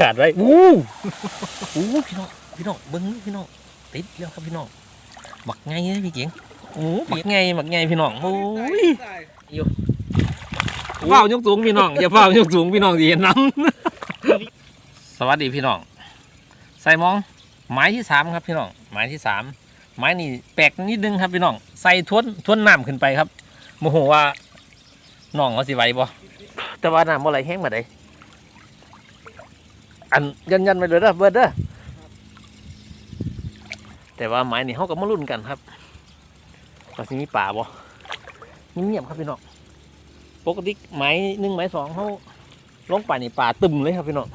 ขาดไว้อู้อู้พี่น้องพี่น้องเบิ้งพี่น้องติดแล้วครับพี่น้องหมักไงเลยพี่เก๋งโอ้หมักไงหมักไงพี่น้องโอ้ยว้าวยกสูงพี่น้องอย่าว้าวยกสูงพี่น้องสิเห็นน้ำสวัสดีพี่น้องใส่มองไม้ที่สามครับพี่น้องไม้ที่สามไม้นี่แปลกนิดนึงครับพี่น้องใส่ทวนทวนน้ำขึ้นไปครับโมโหว่าน้องเขาสิไหวบ่แต่ว่าน้ำอะไรแห้งมาได้ อันยันยันไปเลยเด้อเบิดเด้อแต่ว่าไม้นี่เขาก็มาลุ้นกันครับว่าสิมีป่าบ่เงียบๆครับพี่น้องปกติไม้หนึ่งไม้สองเขาลงไปนี่ป่าตึมเลยครับพี่น้อง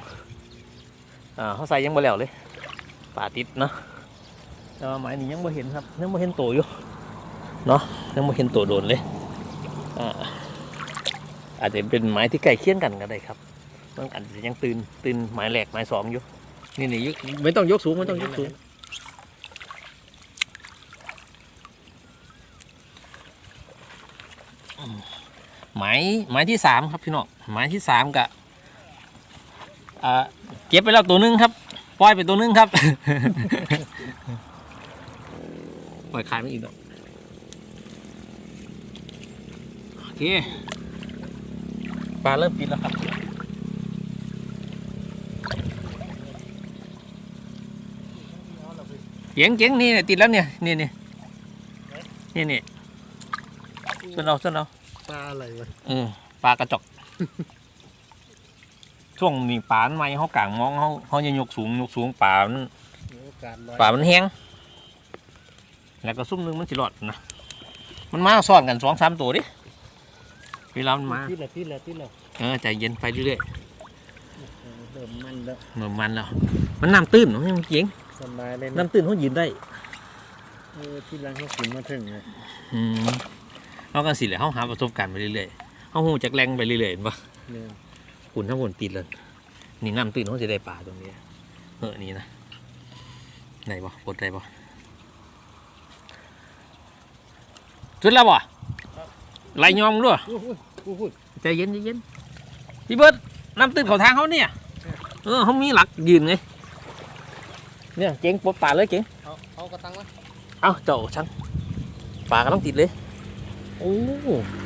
อ่าเขาใส่ยังบ่แล้วเลยป่าติดเนาะแต่ว่าไม้นี้ยังบ่เห็นครับยังบ่เห็นโตอยู่เนาะยังบ่เห็นโตโดนเลยอ่าอาจจะเป็นไม้ที่ใกล้เคียงกันก็ได้ครับ มันอาจจะยังตื่นตื่นไม้แหลกไม้สองอยู่นี่นี่ยกไม่ต้องยกสูงไม่ต้องยกสูงอืมไม้ไม้ที่สามครับพี่น้องไม้ที่สามกะอ่าเก็บไปแล้วตัวหนึงครับปล่อยไปตัวหนึงครับปล่อยขายไม่อีกดอกโอเคปลาเริ่มปิดแล้วครับ เจ๋งเจ๋งนี่ติดแล้วเนี่ยนี่นี่นี่นี่ส่วนเอาส่วนเอาปลาอะไรวะเออปลากระจกช่วงนี้ป่ามันไม่เขากลางมองเขาเขาจะยกสูงยกสูงป่ามันมีโอกาสลอยป่ามันแห้งแล้วก็ซุ่มหนึงมันสิรอดนะมันมาซ้อนกันสองสามตัวดิเวลามันมาที่ละที่ละที่ละเออใจเย็นไปเรื่อยเริ่มมันแล้วๆเหมือนมันแล้วมันน้ำตื้นเนาะยังเก่ง สบายเลยนะน้ำตื้นเขายืนได้เออที่ร้านเขาขึ้นมาถึงเลยอืมเขากันสิเลยเขาหาประสบการณ์ไปเรื่อยๆเขาหูจากแรงไปเรื่อยๆเห็นปะเนี่ยหุ่นทั้งหุ่นติดเลยนี่น้ำตื้นเขาจะได้ปลาตรงนี้เออนี่นะไหนบ่ปลดได้บ่จุดแล้วบ่ไล่ยอมด้วยโอ้โหโอ้โหใจเย็นใจเย็นพี่เบิร์ดน้ำตื้นเขาทางเขาเนี่ยเออเขามีหลักยืนไง เนี่ยเจ๋งปลดปลาเลยเจ๋งเอาเอากระตังละเอ้าเจ้าช่างปลากำลังติดเลยโอ้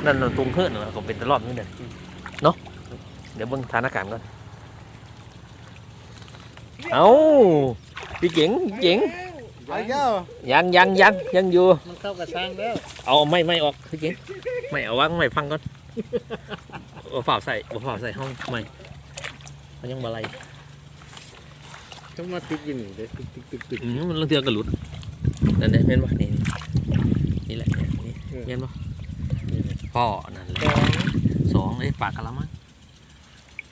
นั่นน่ะตรงเพื่อนน่ะก็เป็นตลอดนี่เด้อเนาะเดี๋ยวเบิ่งสถานการณ์ก่อนเอ้าพี่เจ๋งพี่เจ๋งไปเย้ายังยังยังยังอยู่มันเข้ากระชังแล้วเอาไม่ไม่ออกพี่เจ๋งไม่เอาวางไม่ฟังก่อนเอาฝ่าใส่เอาฝ่าใส่ห้องไม่มันยังบาไร ต้องมาติดอยินเดี๋ยวตึกตึกตึกตึกอืมมันเรื่องเตือนกันหลุดนั่นเนี่ยเห็นปะนี่นี่แหละเนี่ยนี่เห็นปะพ่อนั่นแหละสองเลยปากกะละมัง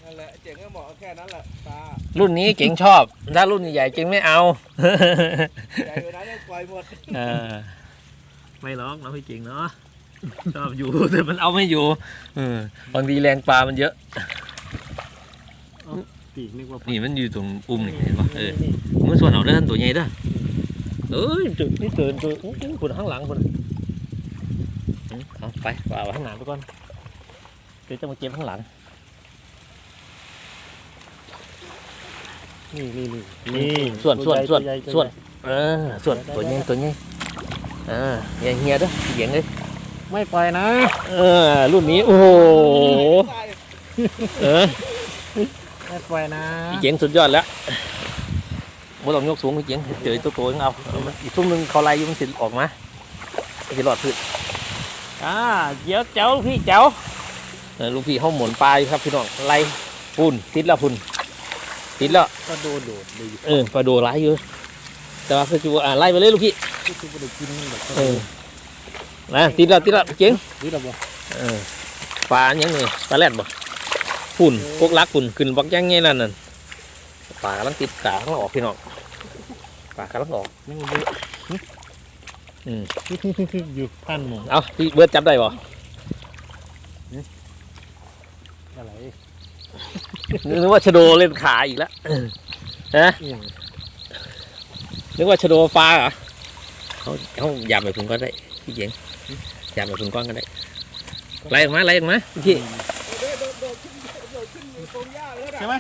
นั่นแหละเจ๋งก็บอกแค่นั้นแหละปลารุ่นนี้เก่งชอบถ้ารุ่นใหญ่ๆเก่งไม่เอาใหญ่กว่านั้นยังปล่อยหมดเออไม่หรอกน้องพี่เก่งเนาะชอบอยู่แต่มันเอาไม่อยู่เออบางทีแรงปลามันเยอะ ปีกนึกว่านี่มันอยู่ตรงอุ้มนี่เห็นปะเออมือส่วนเอาเด้อตัวใหญ่เด้อเอ้ยจุดนี่เตือนตัวอู้หูคนข้างหลังคนอืมเอาไปเอาไว้ข้างหน้าไปก่อนเดี๋ยวจะมาเก็บข้างหลังนี่นี่นี่นี่ส่วนส่วนส่วนตัวใหญ่ส่วนตัวใหญ่เออส่วนตัวใหญ่ตัวใหญ่เออเฮียเฮียเด้อเหียงเลยไม่ปล่อยนะ เออรุ่นนี้ โอ้โห เออ ไม่ปล่อยนะพี่เจ๋งสุดยอดแล้วบ่ต้องยกสูงพี่เจ๋งเจอตัวโตยังเอาเอามันอีกทุ่มหนึงเขาไล่อยู่มันสิออกมามันสิรอดพืชอ่าเดี๋ยวเจ้าลูกพี่เจ้าเออลูกพี่เขาหมุนปลาอยู่ครับพี่น้องไล่พุ่นติดแล้วพุ่นติดแล้วก็โดดโดดเลยเออปลาโดร้ายอยู่แต่ว่าคือว่าอ่าไล่ไปเลยลูกพี่ที่คือไม่ได้กินแบบเออนะติดแล้วติดแล้วพี่เจ๋งนี่เราบอกเออปลาอย่างนี้ปลาแรดบ่ พุ่นพวกลักพุ่นขึ้นบักอยังไงนั่นน่ะปลากำลังติดกาข้างออกพี่น้องปลากำลังออกนี่มันอยู่อืมอยู่พันหมงเอาพี่เบิร์ดจับได้บ่อะไรนึกว่าชะโดเล่นขาอีกแล้วนะเอียงนึกว่าชะโดปลาเหรอเขาเขายามไปถึงก็ได้พี่เจ๋งยามไปถึงก้อนก็ได้ไล่ออกมาไล่ออกมาพี่ ใช่ไหม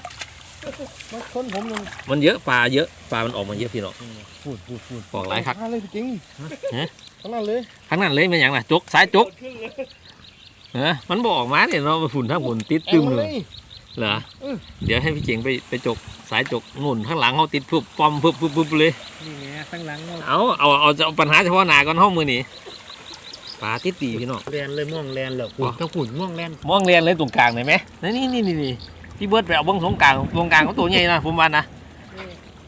เอมันชนผมมันมันเยอะปลาเยอะปลามันออกมาเยอะพี่น้องพูดพูดพูดออกหลายคักข้างเลยพี่กิ้งฮะข้างนั้นเลยทั้งนั้นเลยเป็นอย่างไรจกสายจกเออมันบอกออกมาเนี่ยเราะมันฝุ่นทั้งฝุ่นติดตึมแอเลเลยยเหรอเออเดี๋ยวให้พี่เจ๋งไปไปจกสายจกนุ่นข้างหลังเขาติดปุ๊บปอมปุ๊บปุ๊บปุ๊บเลยนี่ไงข้างหลังเอาเอาเอาจะเอาปัญหาเฉพาะหนาก่อนห้องมือนี่ปลาติดตีพี่น้องแลนเลยม่วงแลนเหรอคุณอ๋อถ้าขุนม่วงแลนมองเรียนเลยตรงกลางเลยไหมนี่นี่นี่นี่ พี่เบิร์ดไปเอาเบ้งตรงกลางตรงกลางของตัวใหญ่นะผมว่านะ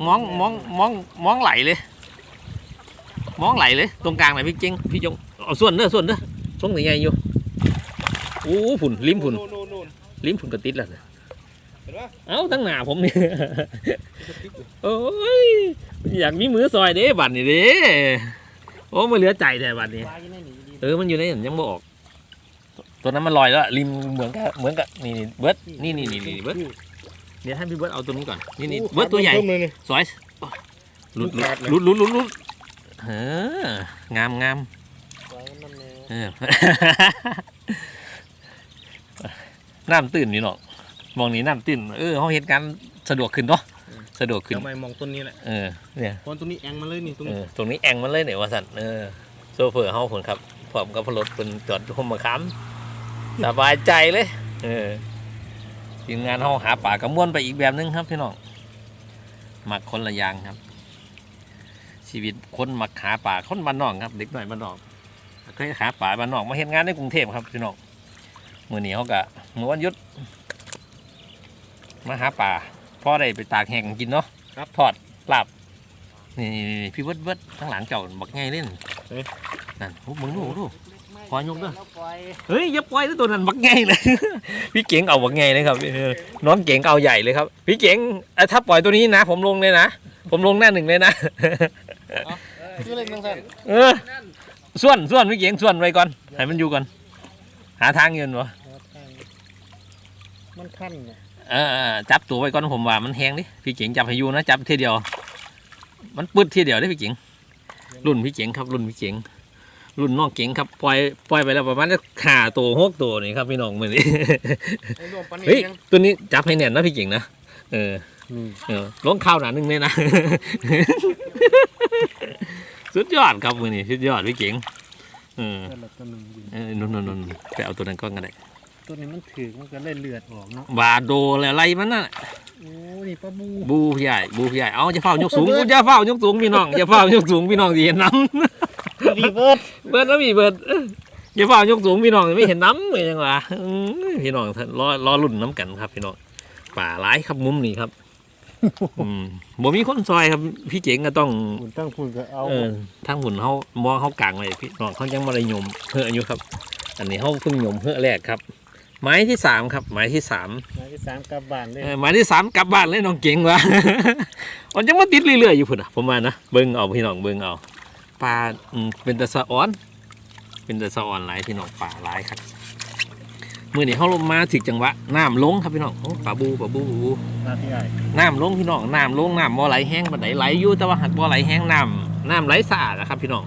มองมองมองมองไหลเลย มองไหลเลย ตรงกลางไหนพี่เจ๋งพี่จงเอาส่วนเด้อส่วนเด้อส่งใหญ่ๆอยู่โอ้ผุ่นลิ้มผุ่นนู่นนู่นลิ้มผุ่นกระติดแล้วนะเห็นปะเอ้าตั้งหน้าผมนี่โอ้ยอยากมีมือซอยเด้บัตรนี่เด้โอ้มาเหลือใจแต่บัตรนี้ปลาอยู่ในนี่ดีเออมันอยู่ในนั้นยังบ่ออก ตัวนั้นมันลอยแล้วริมเหมือนกับเหมือนกับนี่นี่เบิร์ดนี่นี่นี่นี่เบิร์ดเดี๋ยวให้พี่เบิร์ดเอาตัวนี้ก่อนนี่นี่เบิร์ดตัวใหญ่เพิ่มเลยนี่สวยหลุดลูกขาดเลยหลุดหลุดหลุดหลุดเอองามงามปลามันแน่เออน้ำตื่นนี่เนาะมองนี้น้ำตื่นเออเขาเหตุการณ์สะดวกขึ้นเนาะสะดวกขึ้นทำไมมองต้นนี้แหละเออเนี่ยตอนต้นนี้แองมาเลยนี่ตรงเอนี้อตรงนี้แองมันเลยเนี่ยว่าสันเออโซเฟอร์เฮาผลครับพร้อมกับพลรถเป็นจอดห่มมะขาม สบายใจเลย เออทีมงานเฮาหาป่ากระมวนไปอีกแบบนึงครับพี่น้องมักคนละอย่างครับ ชีวิตคนมักหาป่าคนบ้านนอกครับ เด็กหน่อยบ้านนอกเคยหาป่าบ้านนอกมาเห็นงานในกรุงเทพครับพี่น้องมื่อนี้เขากะมื่อวันหยุดมาหาป่าพ่อได้ไปตากแห้งกินเนาะครับทอดลาบนี่ๆๆพี่เวิร์ดเวิร์ดข้างหลังเจ้าบักไงเล่นนั่นโอ้มึงดูดู ขอยกเด้อเฮ้ยอย่าปล่อยนะตัวนั้นบักไงเลย พี่เก๋งเอาบักไงเลยครับเออน้องเก๋งเอาใหญ่เลยครับ พี่เก๋งเอ่อถ้าปล่อยตัวนี้นะ ผมลงเลยนะ ผมลงหน้าหนึ่งเลยนะชื่อเล่นนังสันเออส่วนส่วนพี่เก๋งส่วนไว้ก่อนให้มันอยู่ก่อนหาทางเงินวะมันขั้นน่ะเออเออจับตัวไว้ก่อนผมว่ามันแห้งดิพี่เก๋งจับให้อยู่นะจับทีเดียว มันปืดทีเดียวได้พี่เก๋งรุ่นพี่เก๋งครับรุ่นพี่เก๋ง รุ่นน้องเก๋งครับปล่อยปล่อยไปแล้วประมาณขาตัวหกตัวนี่ครับพี่น้องมือนี้ไอ้รวมปันนี่เฮ้ยยังตัวนี้จับให้แน่นนะพี่เก่งนะเออนี่เออลงข้าวหนาหนึ่งเลยนะ สุดยอดครับมือนี้สุดยอดพี่เก่งเออนั่นแหละตัวหนึงอยู่เออนุ่นนุ่นนุ่นไปเอาตัวนั้นก้อนกันได้ตัวนี้มันถือมันก็เลยเลือดออกเนาะบาโดแล้วอะไรมันน่ะโอ้นี่ปลาบูบูพี่ใหญ่บูพี่ใหญ่เอาจะเฝ้ายกสูงกูจะเฝ้ายกสูงพี่น้องอย่าเฝ้ายกสูงพี่น้องสิเห็นน้ รีเวิร์สำเบิดแล้วมีเบิดเอ้ยอย่าเฝ้ายกสูงพี่น้องไม่เห็นน้ำเลยจังหวะอื้อพี่น้องรอรอลุ่นน้ำกันครับ พี่น้องป่าร้ายครับมุมนี้ครับอืมบ่มีคนซอยครับ พี่เจ๋งก็ต้องหุ่นตั้งพุ่นก็เอาเออทางหุ่นเขามองเขากลางไว้พี่น้องเขายังมาได้ยมเฮืออยู่ครับ อันนี้เขาเพิ่งยมเฮือแรกครับไม้ที่สามครับไม้ที่สามไม้ที่สามกลับบ้านเลยเออไม้ที่สามกลับบ้านเลยน้องเก่งวะมันยังมาติดเรื่อยๆอยู่พุ่นอะผมว่านะเบิ้งเอาพี่น้องเบิ้งเอา ปลาอืมเป็นตะสะออน เป็นตะสะออนหลายพี่น้องปลาหลายครับมื่อนี้เขาลงมาถึงจังหวะน้ำลงครับพี่น้องโอ้ปลาบูปลาบูปลาบูมาพี่ใหญ่น้ำลงพี่น้องน้ำลงน้ำบ่ไหลแห้งบันไดไหลอยู่แต่ว่าหักบ่ไหลแห้งน้ำน้ำไหลสะอาดนะครับ พี่น้อง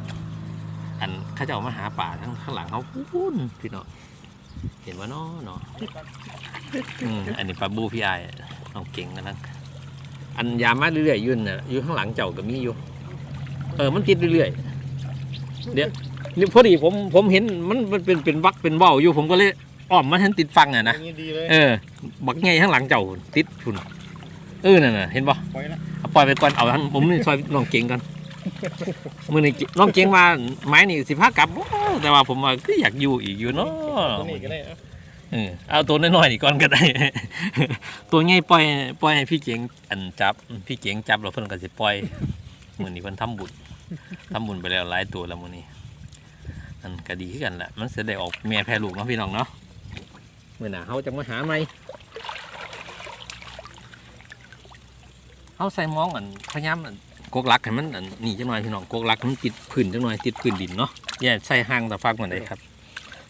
อันเขาจะเอามาหาป่าทั้งข้างหลังเขาพูนพี่น้องเห็นว่าน้อเนาะอืมอันนี้ปลาบูพี่ไอายน้องเก่งกันนะอันยามมาเรื่อยๆอยืนน่ะอยู่ข้างหลังเจ้าก็มีอยู่ เออมันติดเรื่อยๆเดี๋ยวนี่พอดีผมผมเห็นมันมันเป็นเป็นวักเป็นเบ้าอยู่ผมก็เลยอ้อมมาทันติดฟังอะนะอย่างนี้ดีเลยเออ บักไงข้างหลังเจ้าติดพุ่นเออนั่นน่ะเห็นปะปล่อยละเอาปล่อยไปก่อนเอาทันผมนี่ซอยน้องเก่งกันมือนี่น้องเก่งมาไม้นี่สิพากลับโอ้แต่ว่าผมว่าก็อยากอยู่อีกอยู่เนาะตัวนี้ก็ได้อะเออเอาตัวน้อยๆนี่ก่อนก็ได้ ตัวใหญ่ปล่อยปล่อยให้พี่เก่งอันจับ พี่เก่งจับแล้วเพิ่นก็สิปล่อย มือนี้เพิ่นทำบุญทำบุญไปแล้วหลายตัวแล้วมือนี้อันก็ดีขึ้นกันแหละมันจะได้ออกแม่แพรลูกเนาะพี่น้องเนาะมื่อหน้าเขาจะมาหาไหมเอาใส่หมองอันพยายามอันกกลักให้มันอันนี่จังหน่อยพี่น้องกกลักให้มันติดพื้นจังหน่อยติดพื้นดินเนาะอย่าใส่ห้างตะฟังมันได้ครับ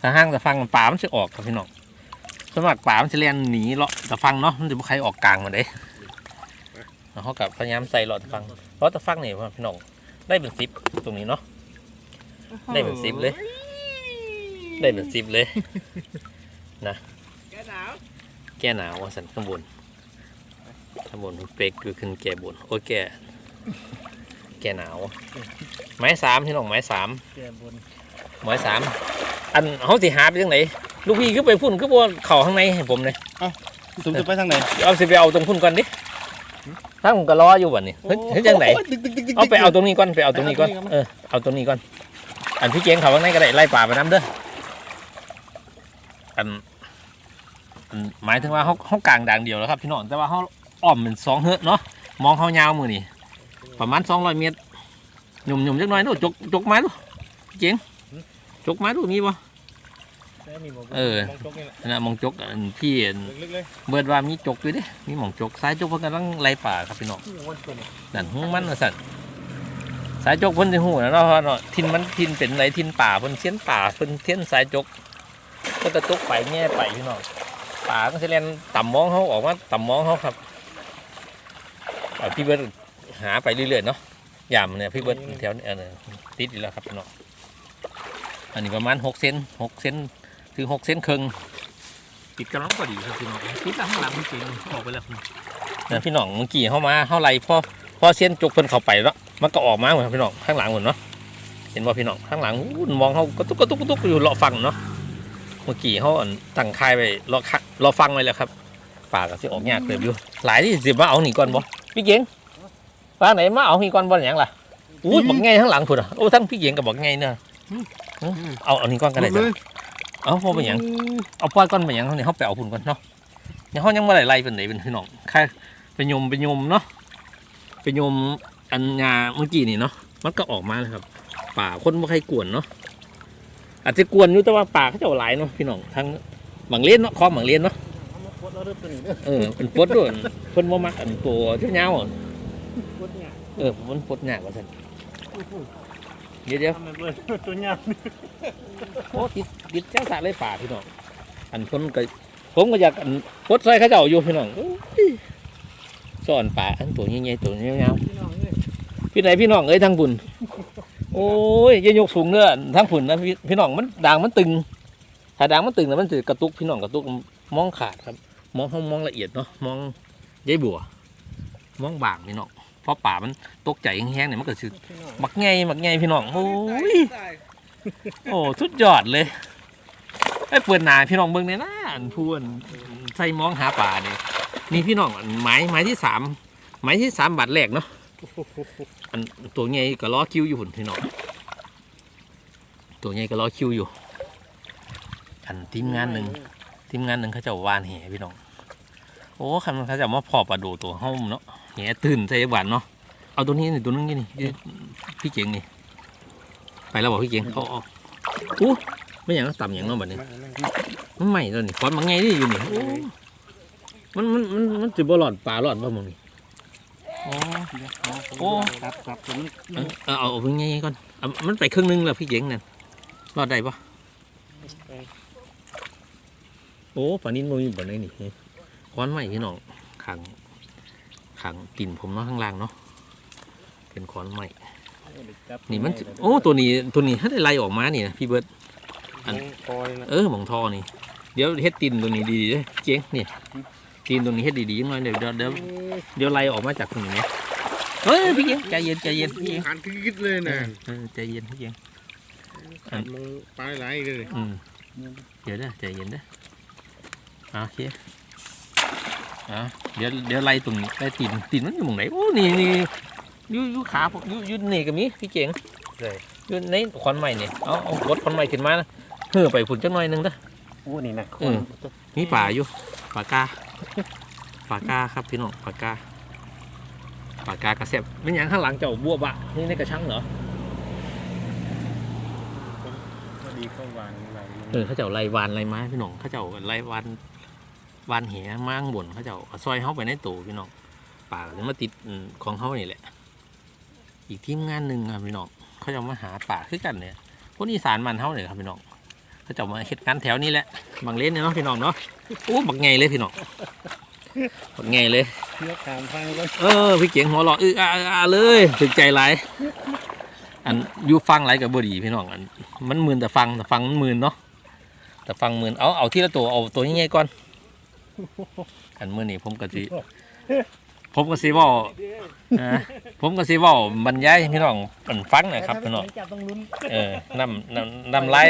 ถ้าห้างตะฟังมันป่ามันจะออกครับพี่น้องสมัครป่ามันจะเลียนหนีเลาะตะฟังเนาะมันจะบ่ใครออกกลางมันได้แล้ว เขากับพยายามใส่เลาะตะฟังเพราะตะฟังนี่พี่น้องได้เป็นซิปตรงนี้เนาะได้เป็นซิปเลย ได้เป็นซิปเลยแกหนาวแก้หนาวว่าสันข้างบนตำบลเปกคือขึ้นแก่บนโอ้ยแก่แก่หนาวไม้สามพี่น้องไม้สามแก่บนไม้สามอันเขาสิหาไปทางไหนลูกพี่ก็ไปพุ่นก็บ่เข่าข้างในให้ผมเลยสูงจะไปทางไหนเอาสิไปเอาตรงพุ่นก่อนดิ ถ้าผมก็รออยู่วันนี้เฮ้ยเฮ้ยจังไหนเอาไปเอาตรงนี้ก่อนไปเอาตรงนี้ก่อนเอาตรงนี้ก่อนเออเอาตรงนี้ก่อนอันพี่เจงเขาข้างในก็ได้ไล่ป่าไปน้ำเด้ออันอันหมายถึงว่าเขาเขากลางด่างเดียวแล้วครับพี่น้องแต่ว่าเขาอ้อมเป็นสองเฮือกเนาะมองเขายาวมือนี่ประมาณสองร้อยเมตรหยุ่มหยุ่มจักหน่อยดูจกจกไม้ดูพี่เจงจกไม้ดูมีบ่ เออมองจกนี่แหละอันนะมองจกอันพี่อันลึกๆเลยเบิดว่ามีจกด้วยเด้มีหมองจกสายจกเพิ่นกำลังไล่ป่าครับพี่น้องโอ้โหวันเกิดเนี่ยนั่นหูมันว่าสั่นสายจกเพิ่นสิหูนะเนาะเพราะเนาะทินมันทินเป็นไรทินป่าเพิ่นเสียนป่าเพิ่นเสียนสายจกเพิ่นกระตุกไปแง่ไปพี่น้องป่าก็สิเล่นต่ำมองเขาออกมาต่ำมองเขาครับเอาพี่เบิร์ดหาไปเรื่อยๆเนาะยามเนี่ยพี่เบิร์ดแถวนี้เออติดอยู่แล้วครับพี่น้องอันนี้ประมาณหกเซนหกเซน ถึงหกเซนครึ่งติดกำลังพอดีครับพี่น้องติดข้างหลังพี่เก่งออกไปแล้วนะพี่น้องเมื่อกี้เข้ามาเข้าไรพ่อพอเส้นจกเพิ่นเข้าไปแล้วมันก็ออกมาเหมือนพี่น้องข้างหลังเหมือนเนาะเห็นว่าพี่น้องข้างหลังอู้มองเขากระตุกกระตุกกระตุกอยู่รอฟังเนาะเมื่อกี้เขาอั่นตั้งค่ายไปรอคักรอฟังไว้แล้วครับป่าก็สิออกยากเติบอยู่หลายที่สิมาเอาหนีก่อนบ่พี่เก่งฟ้าไหนมาเอาหนีก่อนบ่อย่างล่ะอู้ยบอกไงข้างหลังพุ่นอะโอ้ทั้งพี่เก่งกับบอกไงเนาะเอาเอาหนีก่อนกันได้จ้ะ เอาพอเป็นหยังเอาปล่อยก่อนเป็นหยังเขาเนี่ยเขาไปเอาพุ่นก่อนเนาะเนี่ยเขายังไม่ได้ไล่เป็นไหนเป็นพี่น้องค่ไปยมไปยมเนาะไปโยมอันงาเมื่อกี้นี่เนาะมันก็ออกมาเลยครับ ป่าคนบ่ใครกวนเนาะอาจจะกวนอยู่แต่ว่าป่าเขาจะหลายเนาะพี่น้องทั้งบางเล่นเนาะคอมบางเล่นเนาะเอามาโคตรแล้วเริ่มตัวนี้เด้อเออเป็นปดด้วยเพิ่นบ่มักอันตัวเจ้าๆอะโคตรเนี่ยเออมันปดหยากว่าซั่นเดี๋ยวเดี๋ยวตัวเนี่ย โอ้ติดติดเจ้าสาเลยป่าพี่น้องอันเพิ่นก็ผมก็อยากอันปดซอยเขาเจ้าอยู่พี่น้องโอ้ยสอนป่าอันตัวใหญ่ๆตัวยาวพี่น้องเอ้ยๆพี่ไหนพี่น้องเอ้ยทางบุญโอ้ยยยกสูงเด้อทั้งผุนนะพี่น้องมันด่างมันตึง ถ้าด่างมันตึงแล้วมันจะกระตุกพี่น้องกระตุกมองขาดครับ มองห้องมองละเอียดเนาะมองยายบัว มองบางพี่น้องเพราะป่ามันตกใจแห้งๆเนี่ยมันก็คือพี่น้องมักไงมักไงพี่น้องโอ้ย โอ้สุดยอดเลยไอ้เปิดหนาพี่น้องเบิ่งเนี่ยนะอันพูนใส่มองหาป่าเนี่ยนี่พี่น้องอันไม้ไม้ที่สามไม้ที่สามบาทแรกเนาะอันตัวใหญ่ก็ล้อคิวอยู่หุ่นพี่น้องตัวใหญ่ก็ล้อคิวอยู่ อันทีมงานหนึ่งทีมงานหนึ่งเขาเจะวานแหพี่น้องโอ้คันเขาเจะมาพอปลาโดตัวห้องเนาะแหตื่นใส่หวานเนาะเอาตัวนี้นี่ตัวนึงนี่นี่พี่เก่งนี่ ไปแล้วบอกพี่เก่งเขาเอาอู้ไม่อย่างนั้นต่ำอย่างนั้นแบบนี้มันใหม่ตัวนี้คอนมันไงนี่อยู่นี่โอ้มันมันมันมันจะบ่หลอดปลาหลอดบ่มึงนี่อ๋อโอ้ครับครับผมเออเอาเอาเอาไปไงก่อนเอามันไปครึ่งหนึงแล้วพี่เจ๋งนั่นรอดได้ปะโอ้ป่านนี้มันมีบ่ไหนนี่ค้อนใหม่พี่น้องขังขังติ่นผมเนาะข้างล่างเนาะเป็นค้อนใหม่ นี่มันจะโอ้ตัวนี้ตัวนี้ถ้าได้ไล่ออกมานี่นะพี่เบิร์ดอัน คอยนะเออหมองทอนี่ เดี๋ยวเฮ็ดตินตัวนี้ดีๆเด้อเจ๋งนี่ตินตัวนี้เฮ็ดดีๆยังไงเดี๋ยวเดี๋ยวเดี๋ยวเดี๋ยวไล่ออกมาจากตรงนี้นะเฮ้ยพี่เจ๋งใจเย็นใจเย็นพี่เจ๋งหันคิดเลยเอนะอเออใจเย็นพี่เจ๋งหันมึงปลายไหลเลย อืมเดี๋ยวเด้อใจเย็นเด้ออะโอเคอะเดี๋ยวเดี๋ยวไล่ตรงนี้ไล่ตีนตีนมันอยู่หมองไหนโอ้นี่นี่อ ยูอยูขาผมอยูอยูนี่ก็มีพี่เจ๋งเลยอยูในขอนใหม่เนี่ยเอาเอารถขอนใหม่ขึ้นมานะเฮ้อไปฝุ่นจังหน่อยหนึงเด้อโอ้นี่นะอืมมีป่าอยู่ป่ากาป่ากาครับพี่น้องป่ากาป่ากากระเซบไม่นหยังข้างหลังเจ้าบัวบะนี่ในกระชังเหรอพอดีเข้าวางไหลเออเขาเจ้าไล่วานไล่ไม้พี่น้องเขาเจ้าไล่วานวานแหม้างบนเขาเจ้าเอาซอยเขาไปในตู้พี่น้องป่าก็จะมาติดอืมของเขานี่แหละ อีกทีมงานหนึ่งครับพี่น้องเขาจะมาหาป่าคือกันเนี่ยคนอีสานมันเขาเนี่ยครับพี่น้องเขาจะมาเฮ็ดงานแถวนี้แหละบางเล่นเนาะพี่น้องเนาะโอ้บักไงเลยพี่น้องบักไงเลยเอขามฟังก็เออพี่เกียงหัวเราะอื้อออาเลยถึกใจหลอันอยู่ฟังไรกับบดีพี่น้องอันมันมื่นแต่ฟังแต่ฟังมันมื่นเนาะแต่ฟังมื่นเอาเอาที่ละตัวเอาตัวใหญ่ๆก่อนอันมื่อนี้ผมก็สิ ผมก็สิเว้าเอ่อผมก็สิเว้าบรรยายให้พี่น้องเพิ่นฟังหน่อยครับพี่น้องจับต้องลุ้นเออน้ำน้ำน้ำลาย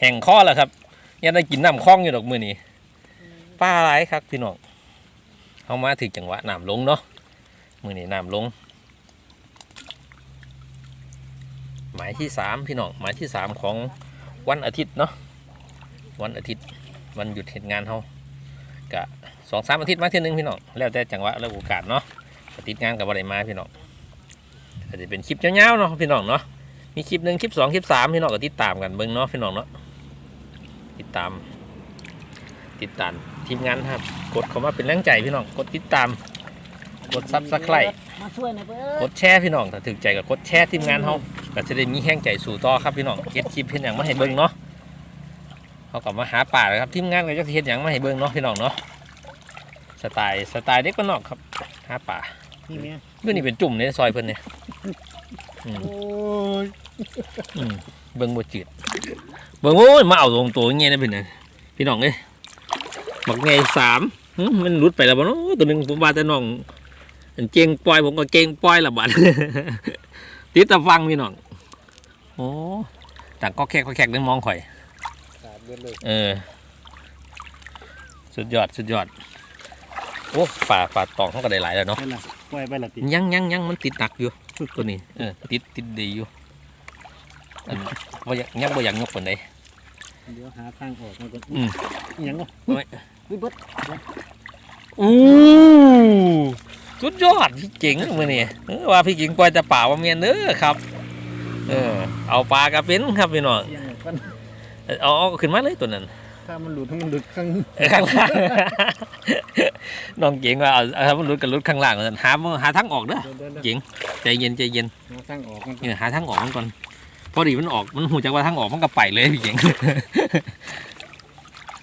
แห่งคอแล้วครับยังได้กินน้ำคลองอยู่ดอกมื้อนี้ปลาหลายครับพี่น้องเฮามาถึงจังหวะน้ำลงเนาะมื้อนี้น้ำลง หมายที่สามพี่น้องหมายที่สามของวันอาทิตย์เนาะวันอาทิตย์วันหยุดเหตุงานเขา กะสองสามอาทิตย์มาเที่ยหนึงพี่น้องแล้วแต่จังหวะและโอกาสเนาะอาทิตย์งานกับอะไรมาพี่น้องอาจจะเป็นคลิปยาวๆเนาะพี่น้องเนาะมีคลิปหนึ่งคลิปสองคลิปสามพี่น้องก็ติดตามกันเบิ่งเนาะพี่น้องเนาะติดตาม ติดตามทีมงานครับ กดเข้ามาเป็นแรงใจพี่น้องกดติดตามกดซับสไครต์มาช่วยหน่อยเบิกร์ดดแชร์พี่น้องถ้าถึงใจก็กดแชร์ทีมงานเขาก็จะได้มีแห้งใจสู่ต่อครับพี่น้องเฮ็ดคลิปเฮ็ดหยังมาให้เบิ่งเนาะ เขากลับมาหาป่าเลยครับทีมงานก็จะเฮ็ดหยังมาให้เบิ่งเนาะพี่น้องเนาะสไตล์สไตล์เด็กก็นอกครับหาป่านี่เนี่ยอยู่นี่เป็นจุ่มในซอยเพิ่นเนี่ยอืมโอ้ยอืมเบิ่งบ่จืดเบิ่งโอ้ยมาเอาตรงตัวอย่างเงี้ยนะพี่น้องพี่น้องเอ้ยบักไงสามหึมันหลุดไปแล้วบ่เนาะตัวหนึงผมว่าแต่น้องอันเก่งปล่อยผมก็เก่งปล่อยละบัดติดตะฟังพี่น้องโอ้ต่างก็แคกก็แคกได้มองข่อยขาด เบิดเลยเออ สุดยอดสุดยอด โอ้ป่าป่าตองเขาก็ได้หลายแล้วเนาะนั่นน่ะปล่อยไปละติยังยังยังมันติดหนักอยู่ตัวนี้เออติดติดดีอยู่อันว่ายังยังบ่อยากยกคนใดเดี๋ยวหาทางออกมาก่อนอืมอิหยังวะวิบิร์ดอู้สุดยอดพี่เจ๋งมือนี่เออว่าพี่เจ๋งปล่อยแต่ป่าว่าเมียนเด้อครับ เออ เอาปลากระเป็นครับพี่น้องอิหยังวะกัน เอาเอาขึ้นมาเลยตัวนั้น ถ้ามันหลุดถ้ามันหลุดข้างเออข้างล่างน้องเก่งว่าเอาเอามันรุดกับรุดข้างล่างก่อนหาหาทางออกเด้อเดินเดินเดินเจ๋งใจเย็นใจเย็นหาทางออกมันเออหาทางออกมันก่อนพอดีมันออกมันหูจักว่าทางออกมันก็ไปเลยพี่เจ๋ง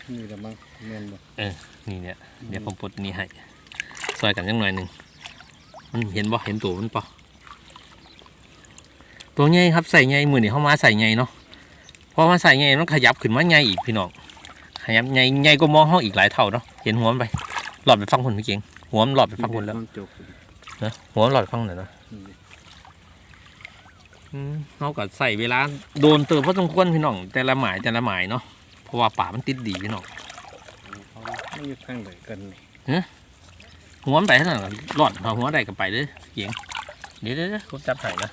นี่แหละมั้งแม่นบ่นี่เนี่ยเดี๋ยวผมปลดนี่ให้ซอยกันจังหน่อยหนึ่งมันเห็นบ่เห็นตัวมันปะตัวใหญ่ครับใส่ใหญ่มือนี่เข้ามาใส่ใหญ่เนาะ พอมาใส่ใหญ่มันขยับขึ้นมาใหญ่อีกพี่น้องขยับใหญ่ใหญ่ก็มองห้องอีกหลายเท่าเนาะเห็นหัวมันไปหลอดไปฟังคนพี่เก่งหัวมันหลอดไปฟังคนแล้วมันจบนะหัวมันหลอดไปฟังหน่อยนะนี่อืมเขาก็ใส่เวลาโดนเติมพอสมควรพี่น้อง แต่ละหมายแต่ละหมายเนาะเพราะว่าป่ามันติดดีพี่น้องเขาไม่อยู่ข้างไหนกันนี่หัวมันไปเท่านั้นหลอดเอาหัวได้ก็ไปเลยเก่งเดี๋ยวเดี๋ยวเดี๋ยวผมจับให้นะ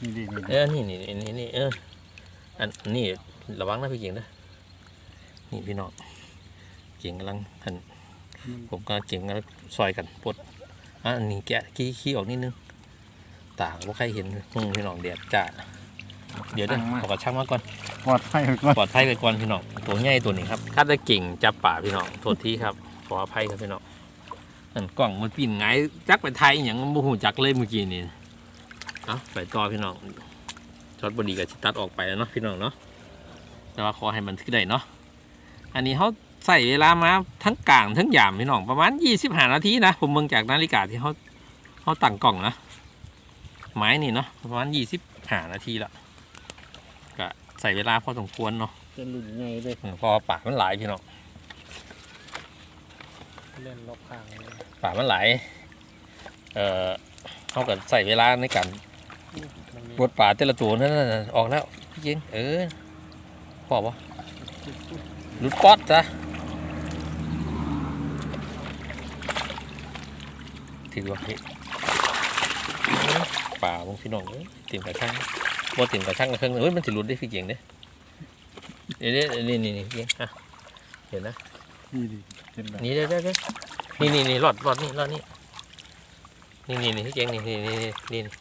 นี่ดินี่เออนี่นี่นี่นี่เออ อันนี่ระวังนะพี่เก่งนะนี่พี่น้องเก่งกำลังหันผมก็เก่งกำลังซอยกันปลดอะอันนี้แกะขี้ขี้ออกนิดนึงตาว่าใครเห็นอืมพี่น้องเดียดจ้าเดี๋ยวเด้อเอากระชังมาก่อนปลอดภัยไปก่อนปลอดภัยไปก่อนพี่น้องตัวใหญ่ตัวนี้ครับถ้าได้เก่งจับป่าพี่น้องโทษทีครับขออภัยครับพี่น้องอันกล่องมันปีนไงายจักไปไทยอหย่างมันบ่หูจักเลยเมื่อกี้นี่เอาไปต่อพี่น้อง ช็อตบอดีกับชิตัดออกไปแล้วเนาะพี่น้องเนาะแต่ว่าขอให้มันขึ้นได้เนาะอันนี้เขาใส่เวลามาทั้งกลางทั้งยามพี่น้องประมาณยี่สิบห้านาทีนะผมเบิ่งจากนาฬิกาที่เขาเขาตั้งกล่องนะไม้นี่เนาะประมาณยี่สิบห้านาทีละก็ใส่เวลาพอสมควรเนาะจะหลุดไงเลยอืมเพอปากมันหลายพี่น้องเล่นรอบข้างเลยปากมันหลายเอ่อเขาก็ใส่เวลาในการมันมี บดป่าแต่ละตัวนั่นน่ะออกแล้วพี่เจงเออพอปะหลุดป๊อดจ้ะถือว่าพี่ป่าบงพี่น้องเอ้ยติ่มกระช่างบ่ติ่มกระช่างกระเครื่องเอ้ยมันสิหลุดได้พี่เจงเด้เดี๋ยวเดี๋ยวนี่นี่นี่พี่เจงอะเห็นนะนี่ดิเป็นแบบนี่เดี๋ยวเดี๋ยวเดี๋ยวนี่นี่นี่หลอดหลอดนี่หลอดนี่นี่นี่นี่พี่เจงนี่นี่นี่นี่นี่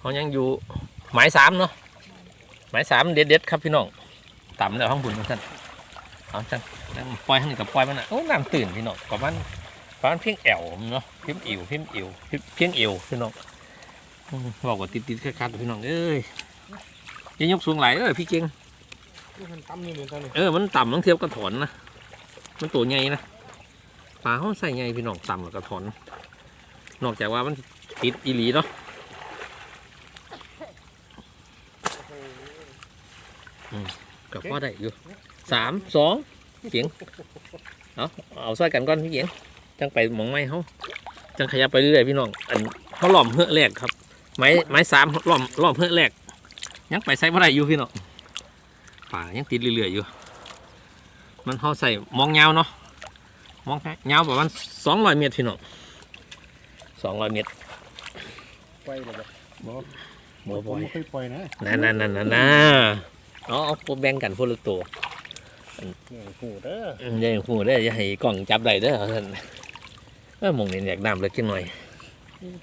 เขายังอยู่หมายสามเนาะหมายสามเด็ดเด็ดๆครับพี่น้องต่ำแล้วห้องบุญท่านเอาจังจังปล่อยให้นี่กับปล่อยมันอะโอ้น้ำตื่นพี่น้องประมาณประมาณเพียงแอวเนาะเพียงอิวเพียงอิวเพียงเพียงเอวพี่น้องอืมบอกว่าติดติดๆคัดๆพี่น้องเอ้ยอยังยกสูงไหลายเอ้ยพี่เจงมันตั้มนี่เลยตอนนี้เออมันต่ำต้องเทียบกระถอนนะมันตัวใหญ่นะปลาเขาใส่ใหญ่พี่น้องต่ำแล้วกระถอน นอกจากว่ามันติดอีหลีเนาะ อืม กับพ่อได้อยู่สามสองเกียงเอาเอาใส่กันก่อนพี่เกียงจังไปหมองไม้เขาจังขยับไปเรื่อยๆพี่น้องอันเขาหล่อมเฮือกแรกครับไม้ไม้สามหล่อมหล่อมเฮือกแรกยังไปใส่บ่ได้อยู่พี่น้องป่ายังติดเรื่อยๆอยู่ มันเขาใส่มองยาวเนาะมองยาวประมาณสองร้อยเมตรพี่น้องสองร้อยเมตรปล่อยเลยบ่บ่ผบ่มอยไม่เคยปล่อยนะนั่นนั่นนั่นนั่นนะ เอาเอาพวกแบ่งกันพวกละตัวเนี่ยหูเด้ออืมอย่าให้หูได้ออย่าให้กล้องจับได้เด้อท่านเออหมองนี่อยากน้ำเล็กจังหน่อย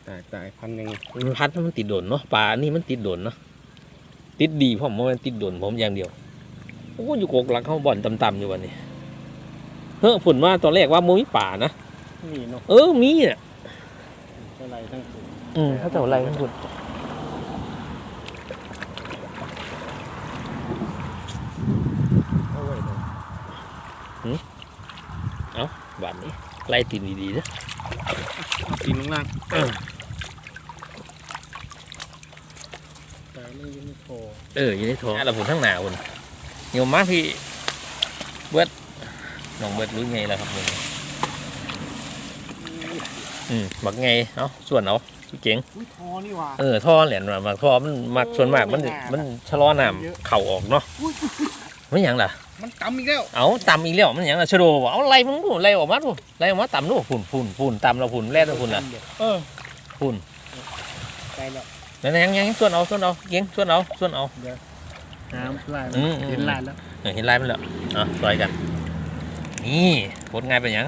ตายตายพันหนึ่งมันพัดมันติดโดนเนาะปลานี่มันติดโดนเนาะติดดีผมว่ามันติดโดนผมอย่างเดียวโอ้อยู่โกกหลังเขาบ่อนต่ำๆอยู่วันนี้เฮ้อผลว่าตอนแรกว่ามุ้ยป่านะนี่เนาะเออมีอะเท่าไรทั้งสุดอืมเขาจะอะไรทั้งหมด เอาไว้เลย บาทนี้ ไล่ตีนดีๆนะเอาตีนลงล่างเออแต่ไม่ยืนคอเอออยู่ในท้องแล้วผมทั้งหนาคนโยมมาพี่เบิดน้องเบิดรู้ไงล่ะครับมึงอืมบักไงเนาะส่วนเอาพี่เจ๋งอุ้ยคอนี่หว่าเออท่อเหรียญมามาท่อมันมักส่วนมากมันสิมันชะลอน้ำเข่าออกเนาะ อุ้ยไม่หยังล่ะ มันกำอีกแล้วเอาตำอีกแล้วมันหยังล่ะชะโดบ่เอาไล่มึงดูไล่ออกมาดูไล่ออกมาตำดูฝุ่นฝุ่นฝุ่นตำแล้วฝุ่นแล่นแล้วฝุ่นล่ะเออฝุ่นไปแล้วนั่นยังยังส่วนเอาส่วนเอาเก่งส่วนเอาส่วนเอาน้ำลายอืมอืมเห็นลายแล้วเออเห็นลายมันแล้วอะต่อยกัน นี่โคตรง่ายเป็นหยัง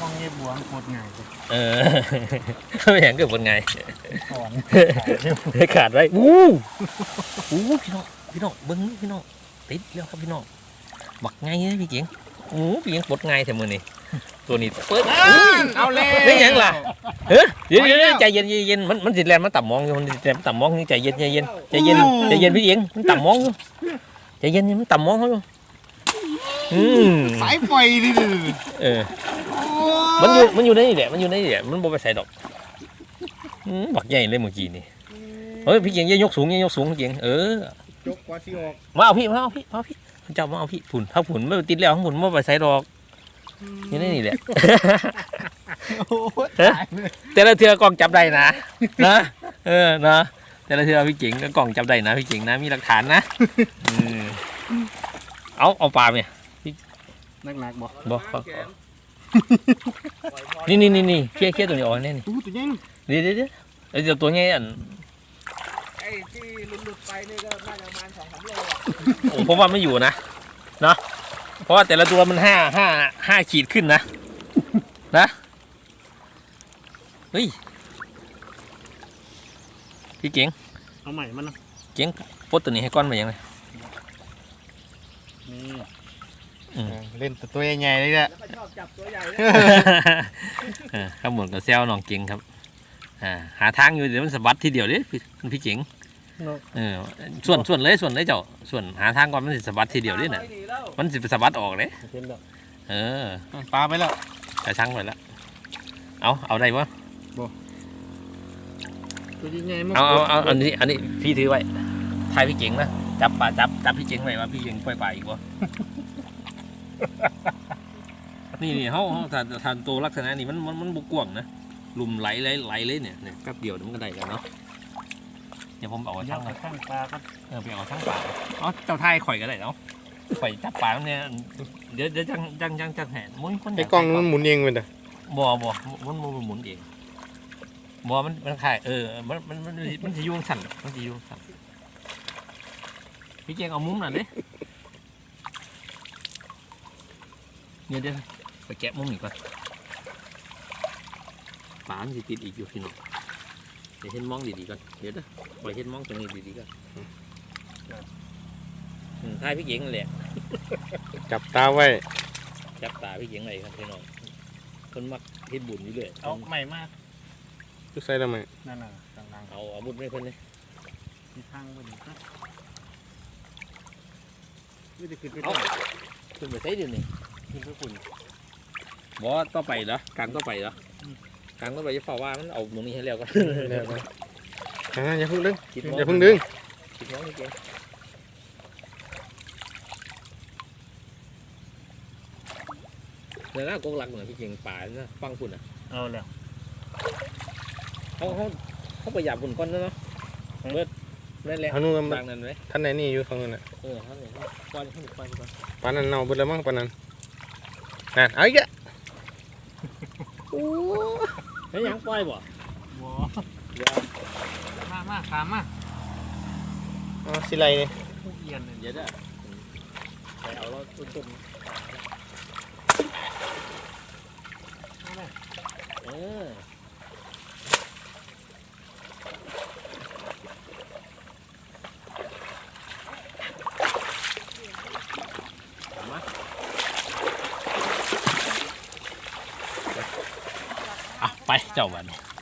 มองเงี้ยบวงโคตรง่ายเลยเออเป็นหยังเกิดผลไงถอนขาดไว้อู้อู้พี่น้องพี่น้องเบิ้งนี่พี่น้องติดแล้วครับพี่น้องบักไงเลยพี่เก่งอู้พี่เก่งปลดไงแต่มือนี่ตัวนี้เปิดเอาเลยไม่หยังล่ะเฮ้ยเดี๋ยวเดี๋ยวเดี๋ยวใจเย็นใจเย็นมันมันสิแลนมันต่ำมองอยู่มันสิแลนมันต่ำมองนี่ใจเย็นใจเย็นใจเย็นใจเย็นพี่เก่งมันต่ำมองอยู่ใจเย็นมันต่ำมองเขาอยู่ อืมสายไฟดิเออ มันอยู่มันอยู่ในนี่แหละมันอยู่ในนี่แหละมันบ่ไปใส่ดอกอืมบักใหญ่เลยเมื่อกี้นี่เฮ้ยพี่เกียงอย่ายกสูงอย่ายกสูงพี่เกียงเออยกกว่าที่ออกมาเอาพี่มาเอาพี่มาเอาพี่เจ้ามาเอาพี่ผุนถ้าผุนไม่ติดแล้วข้างผุนไม่ไปใส่ดอกอยู่ในนี่แหละโอ้ยฮะแต่ละเทือกล้องจับได้นะนะเออนะแต่ละเทือพี่เก๋งก็กล้องจับได้นะพี่เก๋งนะมีหลักฐานนะอืมเอาเอาปลาไหมนักหนักๆบ่บอกนี่นี่นี่นี่เคลียร์เคลียร์ตัวนี้ออกแน่นี่อู้ตัวใหญ่เดี๋ยวเดี๋ยวเดี๋ยวเอ้ยเดี๋ยวตัวนี้อันไอ้ที่หลุดๆไปนี่ก็น่าจะประมาณสองสามโลโอ้ผมว่าไม่อยู่นะเนาะเพราะว่าแต่ละตัวมันห้าห้าห้าขีดขึ้นนะ นะเฮ้ยพี่เก๋งเอาใหม่มันนะเก๋งปลดตัวนี้ให้ก้อนมายังไงนี่อืม เล่นตัวใหญ่ๆเลยแหละเออข้ามหมดกับเซลน้องเก๋งครับอ่าหาทางอยู่เดี๋ยวมันสะบัดทีเดียวเด้พี่พี่เก๋งเออส่วนส่วนเลยส่วนเลยเจ้าส่วนหาทางก่อนมันสิสะบัดทีเดียวเด้น่ะมันสิสะบัดออกเลยเห็นแล้วเออปลาไปแล้วกระชังไปแล้วเอาเอาได้ปะตัวใหญ่ๆมันเอาเอาเอาอันนี้อันนี้พี่ถือไว้ทายพี่เจ๋งนะจับป่าจับจับพี่เจ๋งไว้ว่าพี่เจ๋งปล่อยป่าอีกวะ นี่นี่เขาเขาทานทานตัวลักษณะนี้มันมันมันบุกกวางนะลุมไหลไหลไหลเลยเนี่ยเนี่ยแป๊บเดียวเดี๋ยวมันก็ได้แล้วเนาะเดี๋ยวผมเอายัช่างงกมาระทั่งปลาครับเออไปเอาช่างป่าอ๋อเจ้าทายข่อยก็ได้เนาะข่อยจับป่าเนี่ยเดี๋ยวเดี๋ยวจังจังจังจังแห่มุ้ยคนยาไอ้กล้องมันหมุนเองเลยนะบ่บ่มันมันมันหมุนเองบ่มันมันขายเออมันมันมันมันจะยุ่งสั่นมันจะยุ่งสั่นพี่เจงเอามุมหน่อยดิ เดี๋ยวเดี๋ยวไปแกะมุมอีกก่อนปลามันจะติดอีกอยู่พี่น้องเดี๋ยวเห็นมองดีๆก่อนเดี๋ยวเด้อปล่อยเห็นมองตรงนี้ดีๆก่อนอืมท้ายพี่เก่งนั่นแหละจับตาไว้ จับตาพี่เก่งเลยครับพี่น้องคนมักเฮ็ดบุญอยู่เลยเอาใหม่มากก็ใส่ทำไมนั่นน่ะกำลังเอาอาวุธไม่เพิ่นเลยมีทางไปดีนะไม่ได้ขึ้นไปเอาขึ้นไปใช้เดี๋ยวนี้ ขึ้นไปฝุ่นบอต่อไปเหรอกลางต่อไปเหรออกลางต่อไปจะเฝ้าว่ามันเอาตรงนี้ให้แล้วก็แล้วนะอ่าอย่าเพิ่งดึงคิดอย่าเพิ่งดึงคิดน้องนี่เก่งเดี๋ยวนะกกหลักหน่อยพี่เก่งป่านะฟังคุณอะเอาแล้วเขาเขาเขาประหยัดฝุ่นก้อนนะเนาะเบิดนั่นแหละเขานู่นมันบางนั้นไหมท่านไหนนี่อยู่ข้างนู้นน่ะเออเขาเนี่ยก้อนให้หมดก้อนก้อนปานนั้นเน่าเบิดแล้วมั้งปานนั้น นั่นเอาอีกแล้วแล้วยังปล่อยบ่บัวมามาขามมาอ๋อสิไรนี่ผู้เอียนเนี่ยเดี๋ยวเด้อไปเอาแล้วต้นเออมาอะไป เจ้าวันนี้